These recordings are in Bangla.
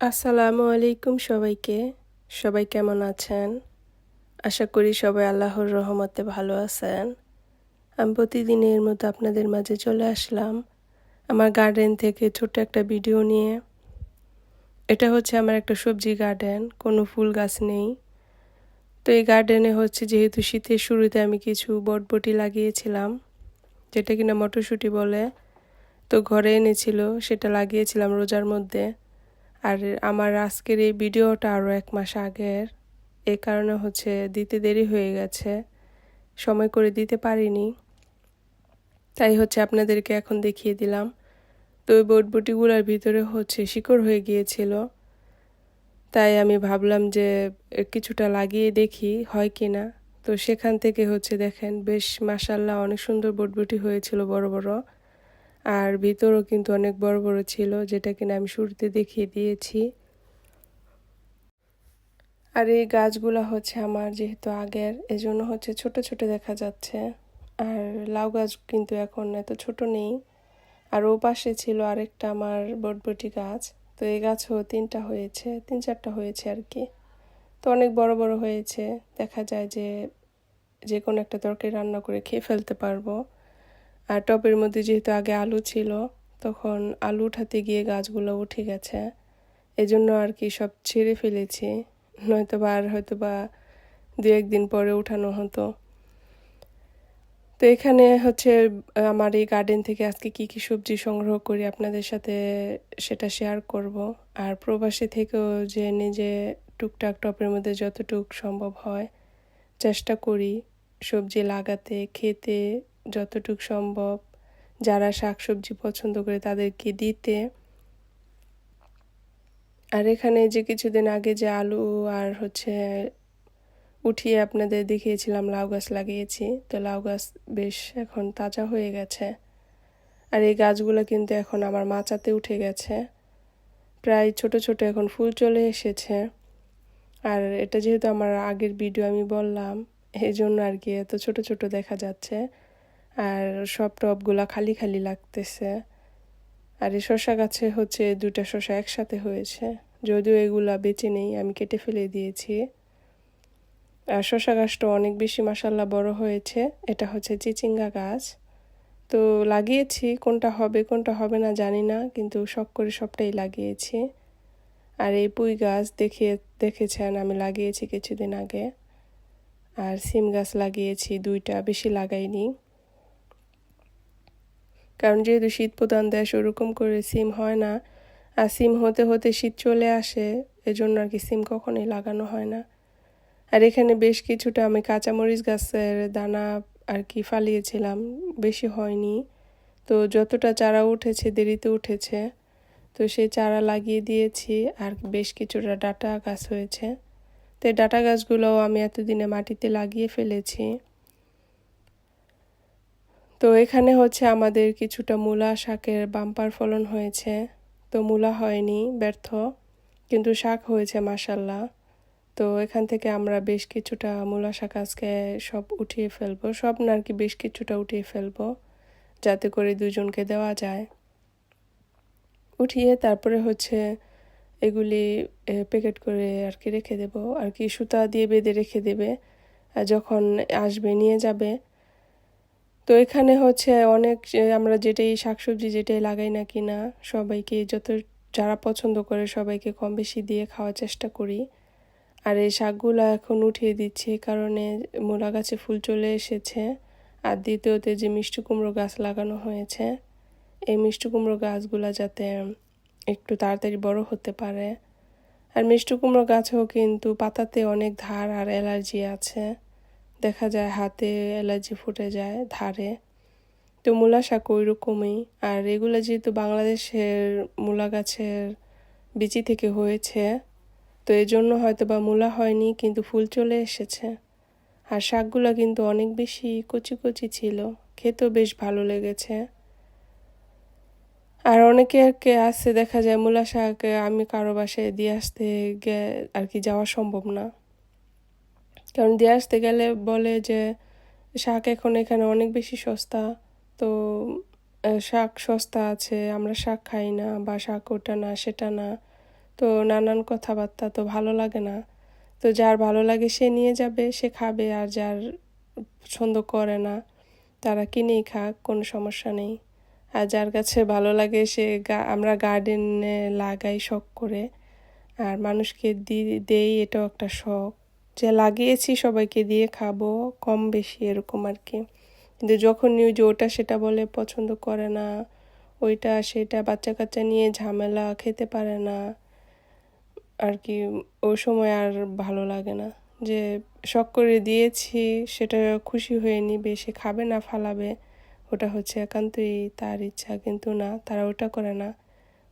আসসালামু আলাইকুম সবাইকে। সবাই কেমন আছেন? আশা করি সবাই আল্লাহর রহমতে ভালো আছেন। আমি প্রতিদিনের মতো আপনাদের মাঝে চলে আসলাম আমার গার্ডেন থেকে ছোট্ট একটা ভিডিও নিয়ে। এটা হচ্ছে আমার একটা সবজি গার্ডেন, কোনো ফুল গাছ নেই। তো এই গার্ডেনে হচ্ছে যেহেতু শীতের শুরুতে আমি কিছু বটবটি লাগিয়েছিলাম, যেটা কিনা মটরশুঁটি বলে, তো ঘরে এনেছিল, সেটা লাগিয়েছিলাম রোজার মধ্যে। আর আমার আজকের এই ভিডিওটা আরও এক মাস আগের। এই কারণে হচ্ছে দিতে দেরি হয়ে গেছে। সময় করে দিতে পারিনি। তাই হচ্ছে আপনাদেরকে এখন দেখিয়ে দিলাম। তো ওই বটবটিগুলোর ভিতরে হচ্ছে শিকড় হয়ে গিয়েছিল। তাই আমি ভাবলাম যে কিছুটা লাগিয়ে দেখি হয় কি না তো সেখান থেকে হচ্ছে দেখেন, বেশ মাসাল্লাহ অনেক সুন্দর বটবটি হয়েছিল বড় বড়। আর ভিতরও কিন্তু অনেক বড় বড় ছিল, যেটা কিনা আমি শুরুতে দেখিয়ে দিয়েছি। আর এই গাছগুলো হচ্ছে আমার যেহেতু আগের, এজন্য হচ্ছে ছোট ছোট দেখা যাচ্ছে। আর লাউ গাছ কিন্তু এখন এত ছোট নেই। আর ও পাশে ছিল আরেকটা আমার বটবটি গাছ। তো এই গাছও তিনটা হয়েছে, তিন চারটা হয়েছে আর কি। তো অনেক বড় বড় হয়েছে, দেখা যায় যে যে কোনো একটা তরকারি রান্না করে খেয়ে ফেলতে পারব। আর টবের মধ্যে যেহেতু আগে আলু ছিল, তখন আলু উঠাতে গিয়ে গাছগুলো উঠে গেছে। এজন্য আর কি সব ছেড়ে ফেলেছি। নয়তো বা আর হয়তো বা দু একদিন পরে উঠানো হতো। তো এখানে হচ্ছে আমার এই গার্ডেন থেকে আজকে কি কি সবজি সংগ্রহ করি আপনাদের সাথে সেটা শেয়ার করব। আর প্রবাসী থেকেও যে নিজে টুকটাক টপের মধ্যে যতটুক সম্ভব হয়, চেষ্টা করি সবজি লাগাতে, খেতে যতটুক সম্ভব, যারা শাকসবজি পছন্দ করে তাদেরকে দিতে। আর এখানে যে কিছুদিন আগে যে আলু আর হচ্ছে উঠিয়ে আপনাদের দেখিয়েছিলাম, লাউ গাছ লাগিয়েছি, তো লাউ গাছ বেশ এখন তাজা হয়ে গেছে। আর এই গাছগুলো কিন্তু এখন আমার মাচাতে উঠে গেছে। প্রায় ছোট ছোট এখন ফুল চলে এসেছে। আর এটা যেহেতু আমার আগের ভিডিও আমি বললাম এই জন্য আর কি এত ছোট ছোট দেখা যাচ্ছে। আর সব টবগুলা খালি খালি লাগতেছে। আর এই শসা গাছে হচ্ছে দুটা শশা একসাথে হয়েছে। যদিও এগুলা বেঁচে নেই, আমি কেটে ফেলে দিয়েছি। আর শশা গাছটা অনেক বেশি মাসাল্লা বড় হয়েছে। এটা হচ্ছে চিচিঙ্গা গাছ। তো লাগিয়েছি, কোনটা হবে কোনটা হবে না জানি না, কিন্তু শখ করে সবটাই লাগিয়েছি। আর এই পুঁই গাছ দেখিয়ে দেখেছেন, আমি লাগিয়েছি কিছুদিন আগে। আর সিম গাছ লাগিয়েছি, দুইটা, বেশি লাগাইনি। কারণ যেহেতু শীত প্রধান দেশ ওরকম করে সিম হয় না। আর সিম হতে হতে শীত চলে আসে, এজন্য আর কি সিম কখনোই লাগানো হয় না। আর এখানে বেশ কিছুটা আমি কাঁচামরিচ গাছের দানা আর কি ফালিয়েছিলাম, বেশি হয়নি। তো যতটা চারা উঠেছে, দেরিতে উঠেছে, তো সেই চারা লাগিয়ে দিয়েছি, আর বেশ কিছুটা ডাটা গাছ হয়েছে। তো ডাটা গাছগুলোও আমি এতদিনে মাটিতে লাগিয়ে ফেলেছি। তো এখানে হচ্ছে আমাদের কিছুটা মূলা শাকের বাম্পার ফলন হয়েছে। তো মূলা হয়নি, ব্যর্থ। কিন্তু শাক হয়েছে মাসাল্লাহ তো এখান থেকে আমরা বেশ কিছুটা মূলা শাক আজকে সব উঠিয়ে ফেলব। সব না আর কি বেশ কিছুটা উঠিয়ে ফেলব, যাতে করে দুজনকে দেওয়া যায়। উঠিয়ে তারপরে হচ্ছে এগুলি প্যাকেট করে আর কি রেখে দেব। আর কি সুতা দিয়ে বেঁধে রেখে দেবে। যখন আসবে, নিয়ে যাবে তো এখানে হচ্ছে অনেক আমরা যেটাই শাকসবজি যেটাই লাগাই না কিনা সবাইকে যত যারা পছন্দ করে সবাইকে কম বেশি দিয়ে খাওয়ার চেষ্টা করি। আর এই শাকগুলো এখন উঠিয়ে দিচ্ছি কারণে মূলা গাছে ফুল চলে এসেছে। আর দ্বিতীয়তে যে মিষ্টি কুমড়ো গাছ লাগানো হয়েছে, এই মিষ্টি কুমড়ো গাছগুলো যাতে একটু তাড়াতাড়ি বড় হতে পারে। আর মিষ্টি কুমড়ো গাছেও কিন্তু পাতাতে অনেক ধার আর অ্যালার্জি আছে। দেখা যায় হাতে অ্যালার্জি ফুটে যায় ধারে। তো মূলা শাক ওই রকমই আর এগুলো যেহেতু বাংলাদেশের মূলা গাছের বিচি থেকে হয়েছে, তো এই জন্য হয়তো বা মূলা হয়নি, কিন্তু ফুল চলে এসেছে। আর শাকগুলো কিন্তু অনেক বেশি কচি কচি ছিল, খেতেও বেশ ভালো লেগেছে। আর অনেকে আর কে আসছে দেখা যায় মূলা শাক আমি কারও বাসায় দিয়ে আসতে গে আর কি যাওয়া সম্ভব না। কারণ দিয়ে আসতে গেলে বলে যে শাক এখন এখানে অনেক বেশি সস্তা। তো শাক সস্তা আছে, আমরা শাক খাই না বা শাক ওটা না, সেটা না। তো নানান কথাবার্তা তো ভালো লাগে না। তো যার ভালো লাগে সে নিয়ে যাবে, সে খাবে আর যার পছন্দ করে না, তারা কিনেই খাক, কোনো সমস্যা নেই। আর যার কাছে ভালো লাগে সে আমরা গার্ডেনে লাগাই শখ করে। আর মানুষকে দেই এটাও একটা শখ। যে লাগিয়েছি সবাইকে দিয়ে খাব, কম বেশি এরকম আর কি কিন্তু যখন নিউ যে ওটা সেটা বলে পছন্দ করে না, ওইটা সেটা বাচ্চা কাচ্চা নিয়ে ঝামেলা খেতে পারে না আর কি ওই সময় আর ভালো লাগে না। যে শখ করে দিয়েছি, সেটা খুশি হয়ে নিবে, সে খাবে না, ফালাবে, ওটা হচ্ছে একান্তই তার ইচ্ছা, কিন্তু না, তারা ওটা করে না।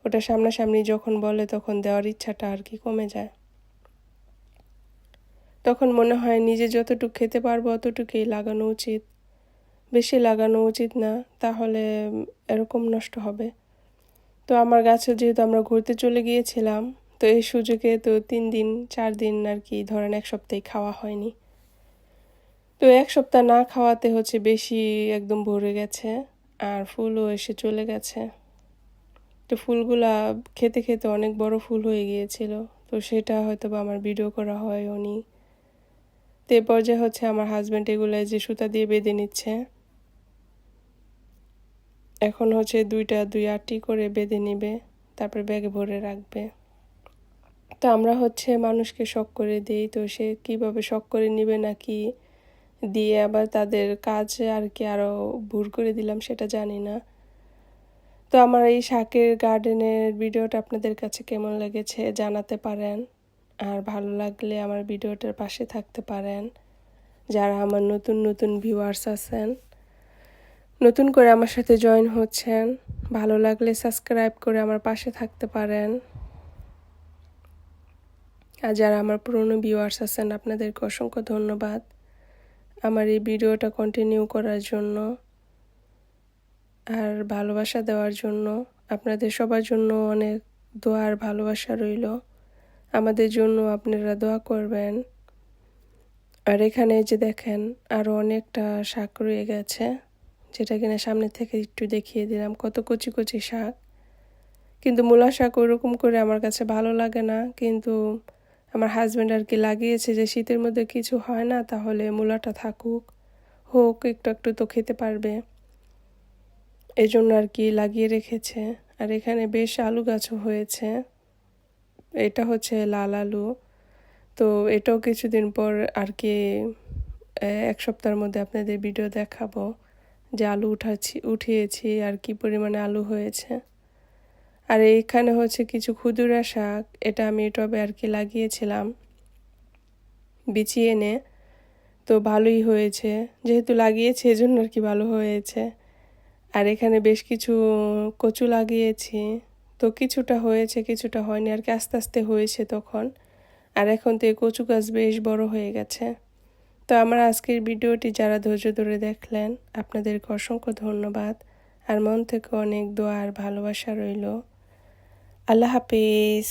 ওটা সামনাসামনি যখন বলে, তখন দেওয়ার ইচ্ছাটা আর কি কমে যায়। তখন মনে হয় নিজে যতটুকু খেতে পারব অতটুকুই লাগানো উচিত। বেশি লাগানো উচিত না, তাহলে এরকম নষ্ট হবে। তো আমার গাছে যেহেতু আমরা ঘুরতে চলে গিয়েছিলাম, তো এই সুযোগে তো তিন দিন, চার দিন আর কি ধরেন এক সপ্তাহে খাওয়া হয়নি। তো এক সপ্তাহ না খাওয়াতে হচ্ছে বেশি একদম ভরে গেছে আর ফুলও এসে চলে গেছে। তো ফুলগুলা খেতে খেতে অনেক বড় ফুল হয়ে গিয়েছিল, তো সেটা হয়তো বা আমার ভিডিও করা হয় উনি তো এ পর্যায়ে হচ্ছে আমার হাজব্যান্ড এগুলো যে সুতা দিয়ে বেঁধে নিচ্ছে। এখন হচ্ছে দুইটা, দুই আটটি করে বেঁধে নিবে, তারপরে ব্যাগে ভরে রাখবে। তো আমরা হচ্ছে মানুষকে শখ করে দিই, তো সে কীভাবে শখ করে নিবে নাকি দিয়ে আবার তাদের কাজ আর কি আরও ভুর করে দিলাম সেটা জানি না। তো আমার এই শাকের গার্ডেনের ভিডিওটা আপনাদের কাছে কেমন লেগেছে জানাতে পারেন। আর ভালো লাগলে আমার ভিডিওটার পাশে থাকতে পারেন। যারা আমার নতুন নতুন ভিউয়ার্স আছেন, নতুন করে আমার সাথে জয়েন হচ্ছেন, ভালো লাগলে সাবস্ক্রাইব করে আমার পাশে থাকতে পারেন। আর যারা আমার পুরনো ভিউয়ার্স আছেন, আপনাদেরকে অসংখ্য ধন্যবাদ আমার এই ভিডিওটা কন্টিনিউ করার জন্য আর ভালোবাসা দেওয়ার জন্য। আপনাদের সবার জন্য অনেক দোয়ার ভালোবাসা রইল। আমাদের জন্য আপনারা দোয়া করবেন। আর এখানে যে দেখেন আরও অনেকটা শাক রয়ে গেছে, যেটা কিনা সামনে থেকে একটু দেখিয়ে দিলাম, কত কচি কচি শাক। কিন্তু মূলা শাক ওরকম করে আমার কাছে ভালো লাগে না, কিন্তু আমার হাজব্যান্ড আর কি লাগিয়েছে যে শীতের মধ্যে কিছু হয় না, তাহলে মূলাটা থাকুক, হোক, একটু একটু তো খেতে পারবে। এই জন্য আর কি লাগিয়ে রেখেছে। আর এখানে বেশ আলু গাছও হয়েছে। এটা হচ্ছে লাল আলু তো এটাও কিছুদিন পর আর কি এক সপ্তাহের মধ্যে আপনাদের ভিডিও দেখাবো যে আলু উঠাচ্ছি, উঠিয়েছি আর কি পরিমাণে আলু হয়েছে। আর এইখানে হচ্ছে কিছু ক্ষুদুরা শাক, এটা আমি টবে আর কি লাগিয়েছিলাম বিছিয়ে এনে। তো ভালোই হয়েছে, যেহেতু লাগিয়েছি এজন্য আর কি ভালো হয়েছে। আর এখানে বেশ কিছু কচু লাগিয়েছি। তো কিছুটা হয়েছে, কিছুটা হয়নি, আর কি আস্তে আস্তে হয়েছে তখন। আর এখন তো এই কচু গাছ বেশ বড় হয়ে গেছে। তো আমার আজকের ভিডিওটি যারা ধৈর্য ধরে দেখলেন, আপনাদেরকে অসংখ্য ধন্যবাদ। আর মন থেকে অনেক দোয়া আর ভালোবাসা রইল। আল্লাহ হাফিজ।